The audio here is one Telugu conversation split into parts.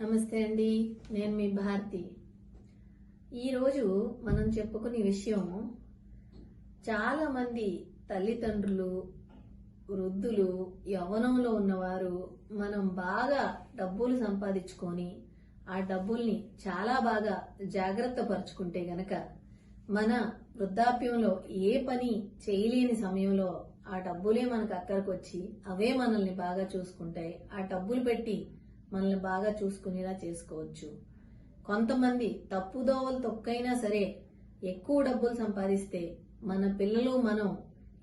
నమస్తే అండి నేను మీ భారతి. ఈరోజు మనం చెప్పుకునే విషయం చాలామంది తల్లిదండ్రులు వృద్ధులు యవ్వనంలో ఉన్నవారు మనం బాగా డబ్బులు సంపాదించుకొని ఆ డబ్బుల్ని చాలా బాగా జాగ్రత్త పరుచుకుంటే గనక మన వృద్ధాప్యంలో ఏ పని చేయలేని సమయంలో ఆ డబ్బులే మనకు అక్కడికి వచ్చి అవే మనల్ని బాగా చూసుకుంటాయి. ఆ డబ్బులు పెట్టి మనల్ని బాగా చూసుకునేలా చేసుకోవచ్చు. కొంతమంది తప్పుదోవలు తొక్కైనా సరే ఎక్కువ డబ్బులు సంపాదిస్తే మన పిల్లలు మనం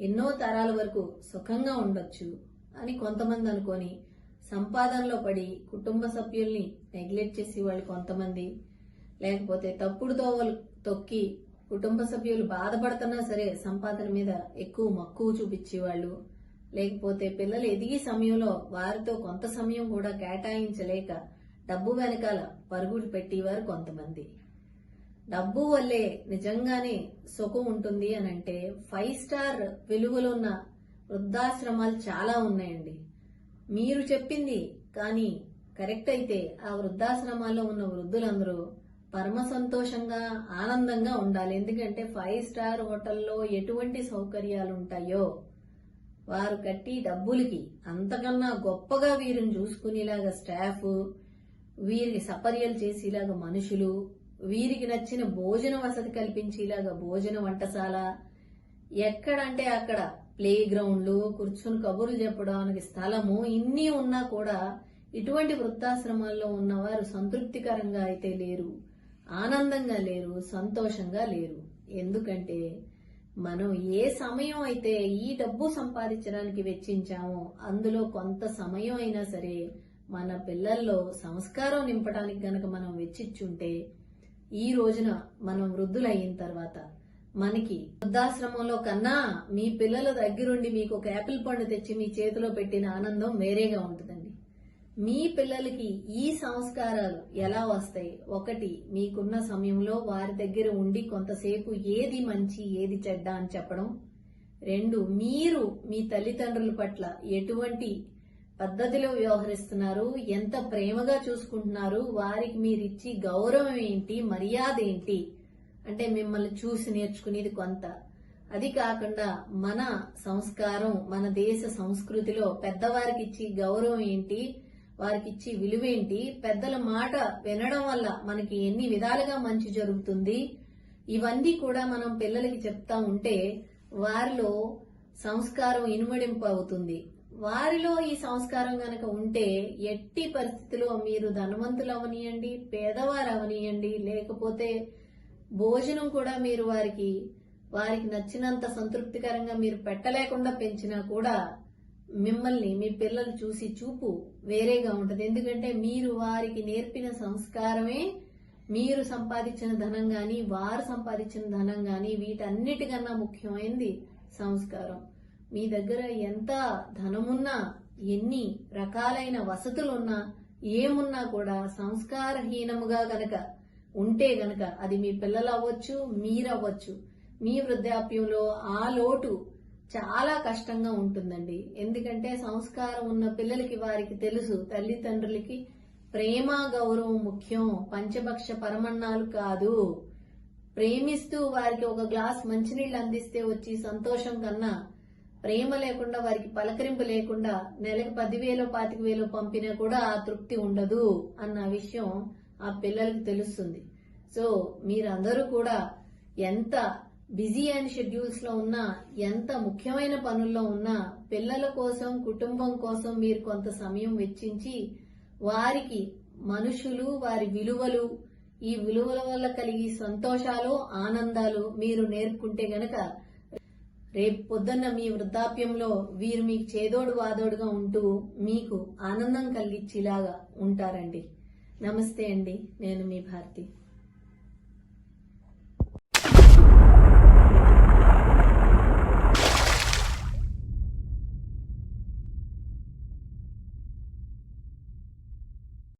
ఎన్నో తరాల వరకు సుఖంగా ఉండొచ్చు అని కొంతమంది అనుకొని సంపాదనలో పడి కుటుంబ సభ్యుల్ని నెగ్లెక్ట్ చేసి వాళ్ళు కొంతమంది. లేకపోతే తప్పుడు దోవలు తొక్కి కుటుంబ సభ్యులు బాధపడుతున్నా సరే సంపాదన మీద ఎక్కువ మక్కువ చూపించేవాళ్ళు. లేకపోతే పిల్లలు ఎదిగే సమయంలో వారితో కొంత సమయం కూడా కేటాయించలేక డబ్బు వెనకాల పరుగులు పెట్టేవారు కొంతమంది. డబ్బు వల్లే నిజంగానే సుఖం ఉంటుంది అని అంటే ఫైవ్ స్టార్ విలువలున్న వృద్ధాశ్రమాలు చాలా ఉన్నాయండి. మీరు చెప్పింది కానీ కరెక్ట్ అయితే ఆ వృద్ధాశ్రమాల్లో ఉన్న వృద్ధులందరూ పరమ సంతోషంగా ఆనందంగా ఉండాలి. ఎందుకంటే ఫైవ్ స్టార్ హోటల్లో ఎటువంటి సౌకర్యాలు ఉంటాయో వారు కట్టి డబ్బులకి అంతకన్నా గొప్పగా వీరిని చూసుకునేలాగా స్టాఫ్ వీరిని సపర్యలు చేసేలాగా మనుషులు వీరికి నచ్చిన భోజన వసతి కల్పించేలాగా భోజన వంటశాల ఎక్కడంటే అక్కడ ప్లే గ్రౌండ్లు కూర్చుని కబుర్లు చెప్పడానికి స్థలము ఇన్ని ఉన్నా కూడా ఇటువంటి వృద్ధాశ్రమాల్లో ఉన్నవారు సంతృప్తికరంగా అయితే లేరు ఆనందంగా లేరు సంతోషంగా లేరు. ఎందుకంటే మనం ఏ సమయం అయితే ఈ డబ్బు సంపాదించడానికి వెచ్చించామో అందులో కొంత సమయం అయినా సరే మన పిల్లల్లో సంస్కారం నింపడానికి గనక మనం వెచ్చిచ్చుంటే ఈ రోజున మనం వృద్ధులఅయిన తర్వాత మనకి వృద్ధాశ్రమంలో కన్నా మీ పిల్లల దగ్గరుండి మీకు ఒక యాపిల్ పండు తెచ్చి మీ చేతిలో పెట్టిన ఆనందం వేరేగా ఉంటుందండి. మీ పిల్లలకి ఈ సంస్కారాలు ఎలా వస్తాయి? ఒకటి మీకున్న సమయంలో వారి దగ్గర ఉండి కొంతసేపు ఏది మంచి ఏది చెడ్డ అని చెప్పడం. రెండు మీరు మీ తల్లిదండ్రుల పట్ల ఎటువంటి పద్ధతిలో వ్యవహరిస్తున్నారు? ఎంత ప్రేమగా చూసుకుంటున్నారు? వారికి మీరిచ్చి గౌరవం ఏంటి? మర్యాద ఏంటి? అంటే మిమ్మల్ని చూసి నేర్చుకునేది కొంత. అది కాకుండా మన సంస్కారం మన దేశ సంస్కృతిలో పెద్దవారికి ఇచ్చి గౌరవం ఏంటి? వారికి ఇచ్చి విలువేంటి? పెద్దల మాట వినడం వల్ల మనకి ఎన్ని విధాలుగా మంచి జరుగుతుంది? ఇవన్నీ కూడా మనం పిల్లలకి చెప్తా ఉంటే వారిలో సంస్కారం ఇనుమడింపు అవుతుంది. వారిలో ఈ సంస్కారం గనక ఉంటే ఎట్టి పరిస్థితిలో మీరు ధనవంతులు అవనియండి పేదవారు అవనియండి లేకపోతే భోజనం కూడా మీరు వారికి వారికి నచ్చినంత సంతృప్తికరంగా మీరు పెట్టలేకుండా పెంచినా కూడా మిమ్మల్ని మీ పిల్లలు చూసి చూపు వేరేగా ఉంటది. ఎందుకంటే మీరు వారికి నేర్పిన సంస్కారమే మీరు సంపాదించిన ధనం గాని వారు సంపాదించిన ధనం గాని వీటన్నిటికన్నా ముఖ్యమైనది సంస్కారం. మీ దగ్గర ఎంత ధనమున్నా ఎన్ని రకాలైన వసతులున్నా ఏమున్నా కూడా సంస్కారహీనముగా గనక ఉంటే గనక అది మీ పిల్లలు అవ్వచ్చు మీరవ్వచ్చు. మీ వృద్ధాప్యంలో ఆ లోటు చాలా కష్టంగా ఉంటుందండి. ఎందుకంటే సంస్కారం ఉన్న పిల్లలకి వారికి తెలుసు తల్లిదండ్రులకి ప్రేమ గౌరవం ముఖ్యం. పంచభక్ష పరమన్నాలు కాదు. ప్రేమిస్తూ వారికి ఒక గ్లాస్ మంచినీళ్ళు అందిస్తే వచ్చి సంతోషం కన్నా ప్రేమ లేకుండా వారికి పలకరింపు లేకుండా నెలకు పదివేలు పాతిక వేలు పంపినా కూడా ఆ తృప్తి ఉండదు అన్న విషయం ఆ పిల్లలకి తెలుస్తుంది. సో మీరందరూ కూడా ఎంత బిజీ అండ్ షెడ్యూల్స్లో ఉన్నా ఎంత ముఖ్యమైన పనుల్లో ఉన్నా పిల్లల కోసం కుటుంబం కోసం మీరు కొంత సమయం వెచ్చించి వారికి మనుషులు వారి విలువలు ఈ విలువల వల్ల కలిగి సంతోషాలు ఆనందాలు మీరు నేర్పుకుంటే గనక రేపు పొద్దున్న మీ వృద్ధాప్యంలో వీరు మీకు చేదోడు వాదోడుగా ఉంటూ మీకు ఆనందం కలిగించేలాగా ఉంటారండి. నమస్తే అండి. నేను మీ భారతి.